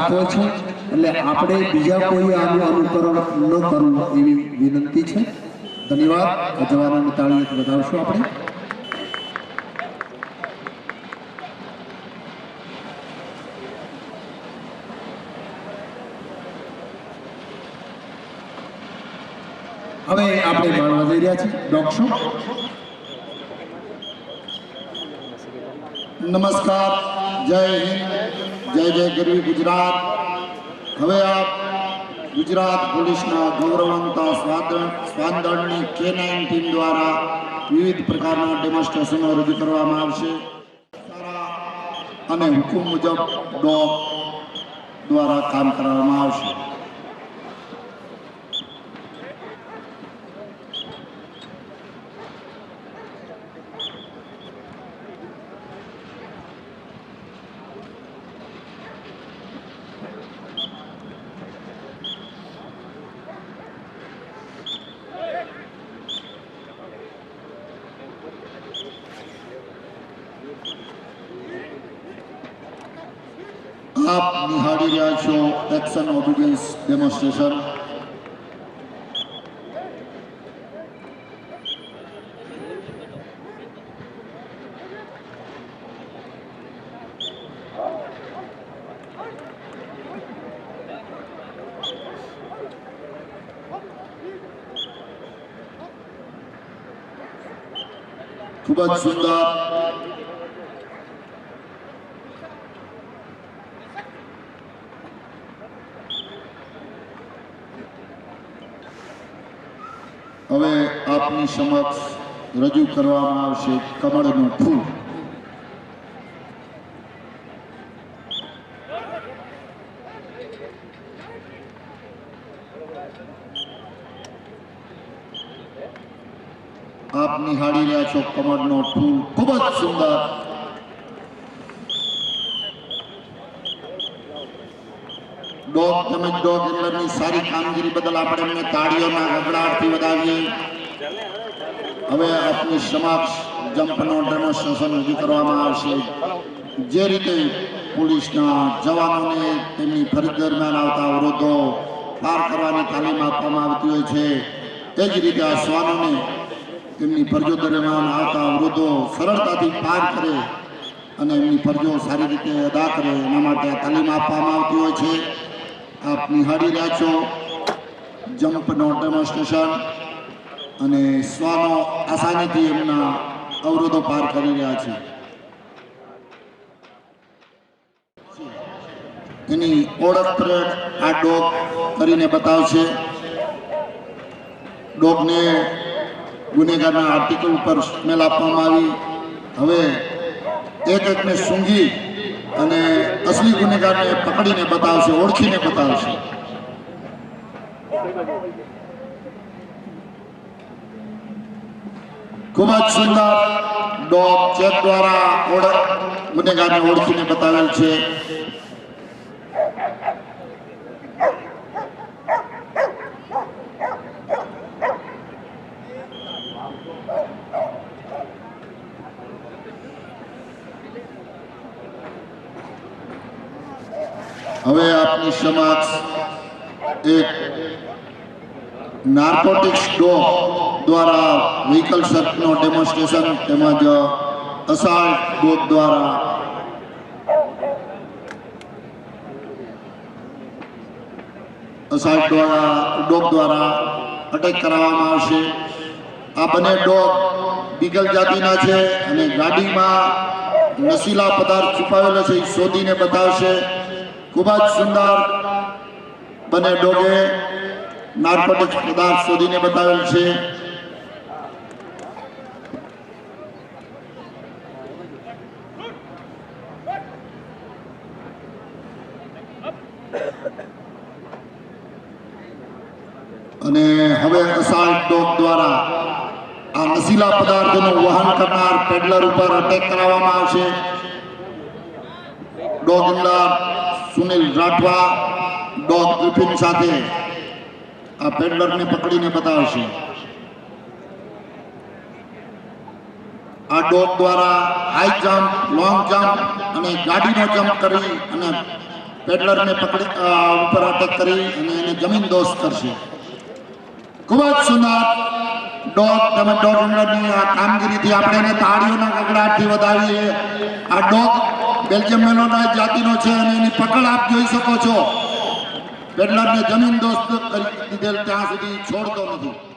દાખવે છે. એટલે આપણે બીજા કોઈ આનું અનુકરણ ન કરવું એવી વિનંતી છે. ધન્યવાદ. જવાનોની તાળીઓથી વધાવશું આપણે. હવે આપણે માણવા જઈ રહ્યા છીએ. શો? નમસ્કાર. જય હિન્દ. જય જય ગરવી ગુજરાત. હવે આપ ગુજરાત પોલીસના ગૌરવંતા સ્વાદળ સ્વાદળની કે નાઇન ટીમ દ્વારા વિવિધ પ્રકારના ડેમોન્સ્ટ્રેશનો રજૂ કરવામાં આવશે. અને હુકુમ મુજબ ડોગ દ્વારા કામ કરવામાં આવશે. આપ નિહાળી રહ્યા છો એક્શન ઓબિડિયન્સ ડેમોન્સ્ટ્રેશન ખૂબ જ સુંદર હવે આપની સમક્ષ રજૂ કરવામાં આવશે કમળનું ફૂલ. આપ નિહાળી રહ્યા છો કમળનો ફૂલ. ખૂબ જ સુંદર. ડોગ તેમજ ડોગ હેન્ડલરની સારી કામગીરી બદલ આપણે એમને તાળીઓના ગગડાટથી વધાવીએ. હવે આપની સમક્ષ જમ્પનો ડેમોન્સ્ટ્રેશન રજૂ કરવામાં આવશે. જે રીતે પોલીસના જવાનોને તેમની ફરજ દરમિયાન આવતા અવરોધો પાર કરવાની તાલીમ આપવામાં આવતી હોય છે, તે જ રીતે આ શ્વાનોને તેમની ફરજો દરમિયાન આવતા અવરોધો સરળતાથી પાર કરે અને એમની ફરજો સારી રીતે અદા કરે, એના માટે તાલીમ આપવામાં આવતી હોય છે. આપ નિહાળી રહ્યા છો. જમ્પનો ડેમોન્સ્ટ્રેશન અને શ્વાનો આસાનીથી એમના અવરોધો પાર કરી રહ્યા છે. એની ઓળખ પરેડ આ ડોગ કરીને બતાવશે. ડોગને ગુનેગારના આર્ટિકલ ઉપર સ્મેલ આપવામાં આવી. હવે એક એકને સૂંઘી અને અસલી ગુનેગારને પકડીને બતાવશે, ઓળખીને બતાવશે. ખૂબ જ સુંદર ડોગ ચેક દ્વારા ગુનેગારને ઓળખીને બતાવેલ છે. હવે આપની સમક્ષ એક નાર્કોટિક્સ ડો દ્વારા વ્હીકલ સર્ચનો ડેમોન્સ્ટ્રેશન તેમજ અસાલ્ટ ડોગ દ્વારા અસાલ્ટ દ્વારા ડોગ દ્વારા અટેક કરાવવામાં આવશે. આ બંને ડોગ બીગલ જાતિના છે અને ગાડીમાં નશીલા પદાર્થ છુપાવેલા છે, એ શોધીને બતાવશે. ખૂબ જ સુંદર બને ડોગે નાર્કોટિક્સ પદાર્થ શોધીને બતાવેલ છે. અને હવે અસાલ્ટ ડોગ દ્વારા આ નશીલા પદાર્થોનું વહન કરનાર પેડલર ઉપર અટેક કરાવવામાં આવશે. ડોગ ઇન્ડર સુનિલ રાઠવા ડોગ ગ્રિફિન સાથે આ પેડલરને પકડીને બતાવશે. આ ડોગ દ્વારા હાઈ જમ્પ, લોંગ જમ્પ અને ગાડીનો જમ્પ કરી અને પેડલરને પકડી ઉપર અટક કરી અને એને જમીન દોસ્ત કરશે. ખૂબ જ સુંદર ડોગ તમે ડોગ રનરની આ કામગીરીથી આપણે તાળીઓના ગગડાટથી વધાવીએ આ ડોગ બેલ્જિયમ મેલોના જાતિનો છે અને એની પકડ આપ જોઈ શકો છો. પેડલરને જમીન દોસ્ત કરી દીધેલ, ત્યાં સુધી છોડતો નથી.